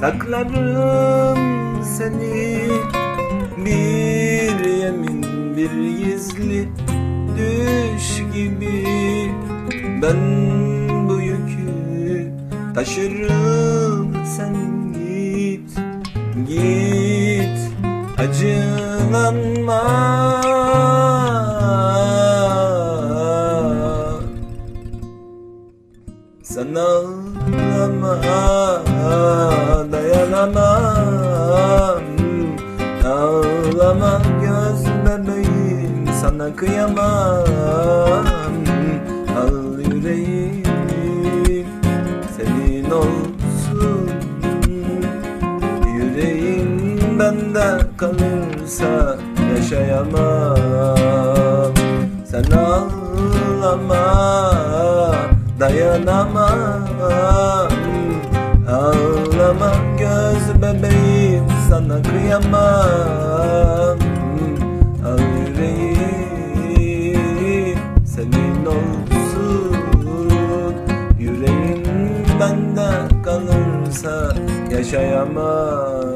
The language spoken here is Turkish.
Saklarım seni. Bir yemin bir gizli düş gibi Ben bu yükü taşırım sen git Git. Acılanma. Sen ağlama dayanamam. Ağlama göz bebeğim sana kıyamam. Al yüreğim senin olsun. Yüreğin bende kalırsa yaşayamam. Sen ağlama dayanamam sana kıyamam Al yüreğim senin olsun. Yüreğin bende kalırsa yaşayamam